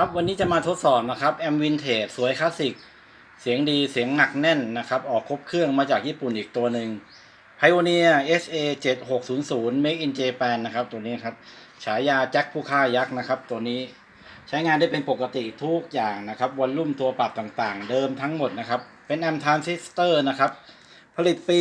ครับวันนี้จะมาทดสอบนะครับแอมวินเทจสวยคลาสสิก เสียงดีเสียงหนักแน่นนะครับ ออกครบเครื่องมาจากญี่ปุ่นอีกตัวหนึ่ง Pioneer SA 7600 Make in Japan นะครับ ตัวนี้ครับ ฉายาแจ็คผู้ฆ่ายักษ์นะครับ ตัวนี้ใช้งานได้เป็นปกติทุกอย่างนะครับวอลลุ่มตัวปรับต่างๆ เดิมทั้งหมดนะครับ เป็นแอมทรานซิสเตอร์นะครับ ผลิตปี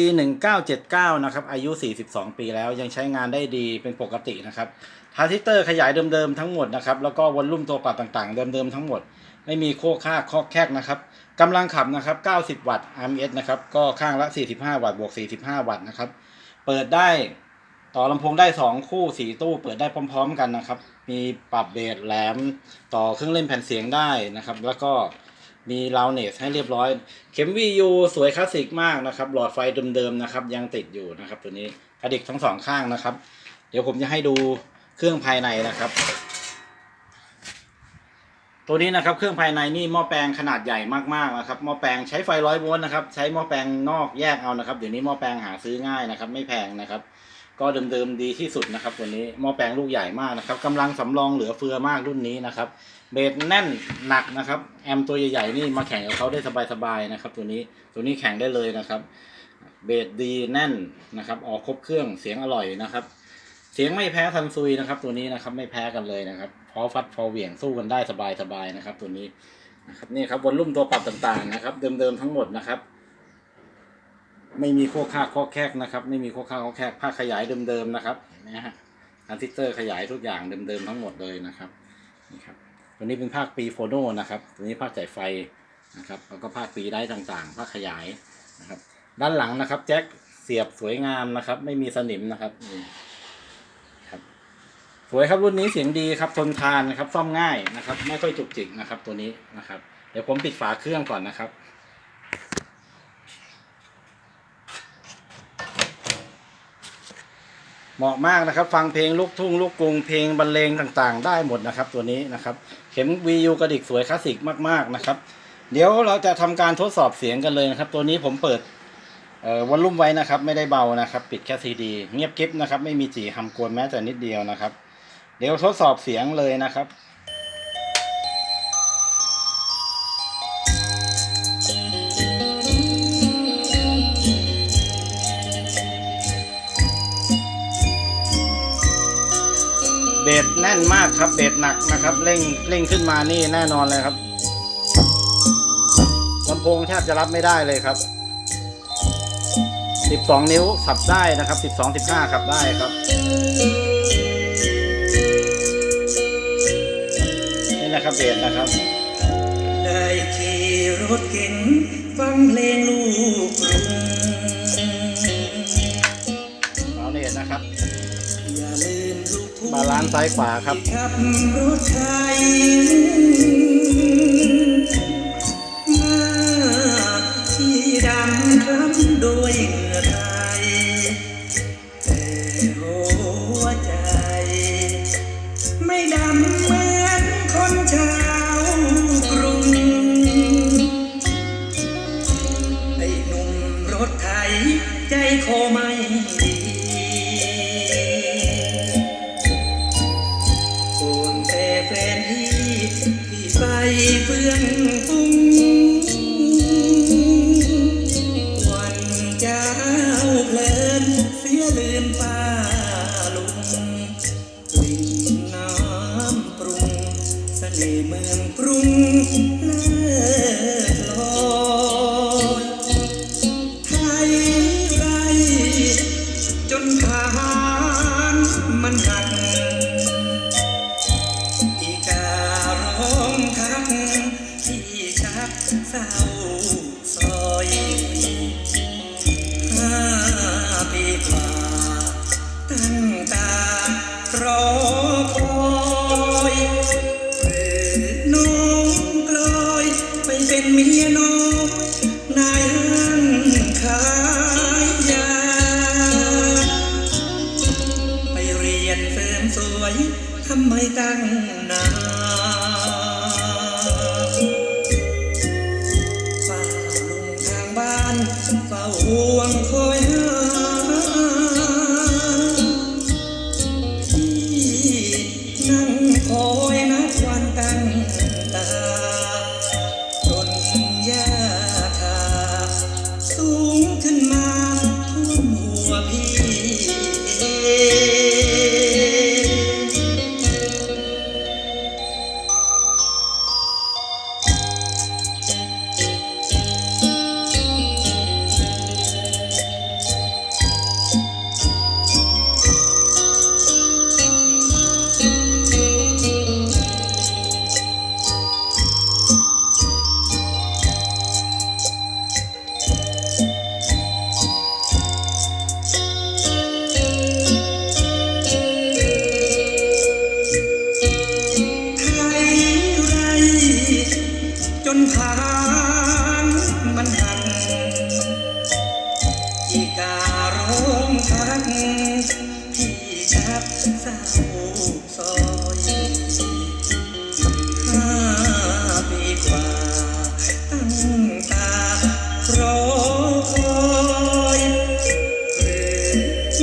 1979 นะครับ อายุ 42 ปีแล้วยังใช้งานได้ดีเป็นปกตินะครับ ทรานซิสเตอร์ขยายเดิมๆทั้งหมดนะครับ แล้วก็วอลลุ่มตัวปรับต่างๆ เดิมๆทั้งหมด ไม่มีโค้ค่าคอกแคกนะครับกำลังขับนะครับ 90 วัตต์ RMS นะครับ ก็ข้างละ 45 วัตต์บวก 45 วัตต์นะครับ เปิดได้ต่อลำโพงได้ 2 คู่ 4 ตู้ เปิดได้พร้อม ๆ กันนะครับ มีปรับเบสแหลม ต่อเครื่องเล่นแผ่นเสียงได้นะครับ แล้วก็มีลาวเนสให้เรียบร้อย เข็ม VU สวยคลาสสิกมากนะครับ หลอดไฟเดิมๆนะครับ ยังติดอยู่นะครับ ตัวนี้กระดิกทั้งสองข้างนะครับ เดี๋ยวผมจะให้ดู เครื่องภายในนะครับ ตัวนี้นะครับเครื่องภายในนี่หม้อแปลงขนาดใหญ่มากๆนะครับหม้อแปลงใช้ไฟร้อยโวลต์นะครับ ใช้หม้อแปลงนอกแยกเอานะครับ เดี๋ยวนี้หม้อแปลงหาซื้อง่ายนะครับ ไม่แพงนะครับ ก็เดิมๆดีที่สุดนะครับ ตัวนี้หม้อแปลงลูกใหญ่มากนะครับกำลังสำรองเหลือเฟือมากรุ่นนี้นะครับ เบสแน่นหนักนะครับ แอมตัวใหญ่ๆนี่มาแข่งกับเขาได้สบายๆนะครับ ตัวนี้ตัวนี้แข่งได้เลยนะครับ เบสดีแน่นนะครับ ออกครบเครื่องเสียงอร่อยนะครับ เสียงไม่แพ้ทันซุยนะครับ ตัวนี้นะครับไม่แพ้กันเลยนะครับพอฟัดพอเหวี่ยงสู้กันได้สบายๆนะครับ ตัวนี้นะครับนี่ครับวอลลุ่มตัวปรับต่างๆนะครับ เดิมๆทั้งหมดนะครับ ไม่มีโคค่าข้อแคกนะครับ ไม่มีโคค่าข้อแคกภาขยายเดิมๆนะครับเห็นไหมฮะทรานซิสเตอร์ขยายทุกอย่างเดิมๆทั้งหมดเลยนะครับนี่ครับตัวนี้เป็นภาคปีโฟโนนะครับ ตัวนี้ภาคจ่ายไฟนะครับแล้วก็ภาคปีได้ต่างๆภาคขยายนะครับ ด้านหลังนะครับ แจ็คเสียบสวยงามนะครับ ไม่มีสนิมนะครับนี่ครับ สวยครับรุ่นนี้เสียงดีครับทนทานนะครับซ่อมง่ายนะครับ ไม่ค่อยจุกจิกนะครับ ตัวนี้นะครับ เดี๋ยวผมปิดฝาเครื่องก่อนนะครับ เหมาะมากนะครับ ฟังเพลงลูกทุ่งลูกกรุงเพลงบรรเลงต่างๆ ได้หมดนะครับ ตัวนี้นะครับเข็ม VU กระดิกสวยคลาสสิกมากๆนะครับ เดี๋ยวเราจะทำการทดสอบเสียงกันเลยนะครับ ตัวนี้ผมเปิดวอลลุ่มไว้นะครับ ไม่ได้เบานะครับ ปิดแค่ซีดี เงียบกริบนะครับ ไม่มีจี่คำกวนแม้แต่นิดเดียวนะครับ เดี๋ยวทดสอบเสียงเลยนะครับเบสแน่นมากครับเบสหนักนะครับ เร่งเร่งขึ้นมานี่แน่นอนเลยครับลำโพงแทบจะรับไม่ได้เลยครับ 12 นิ้วขับได้นะครับ 12 15ขับได้ครับ นี่นะครับเบสนะครับ ได้ขี่รถเก๋งฟังเพลงลูกกรุงเอาเนตนะครับ อย่าลืมลูกทุ่งบาลานซ์ซ้ายขวาครับที่ขับรถไทย เพลินเสียลืมไป ยน้องนข้ายาปรียนเสริสวยทำไมตั้ง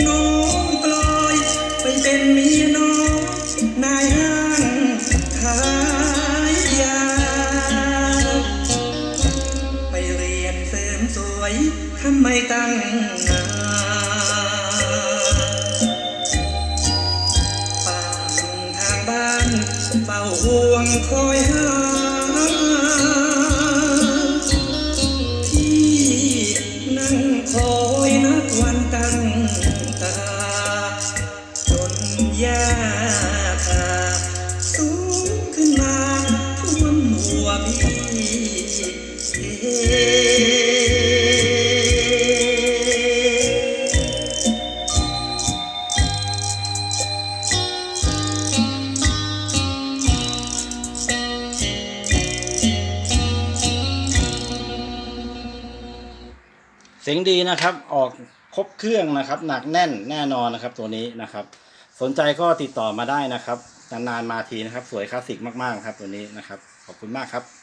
น้องปลอยไปเป็นเมียน้องนายห้างขายยา ไปเรียนเสริมสวยทำไมตั้งนานป้าลุงทางบ้านเฝ้าห่วงคอยห้า เสียงดีนะครับ ออกครบเครื่องนะครับ หนักแน่นแน่นอนนะครับ ตัวนี้นะครับ สนใจก็ติดต่อมาได้นะครับนานๆมาทีนะครับ สวยคลาสสิกมากๆครับตัวนี้นะครับ ขอบคุณมากครับ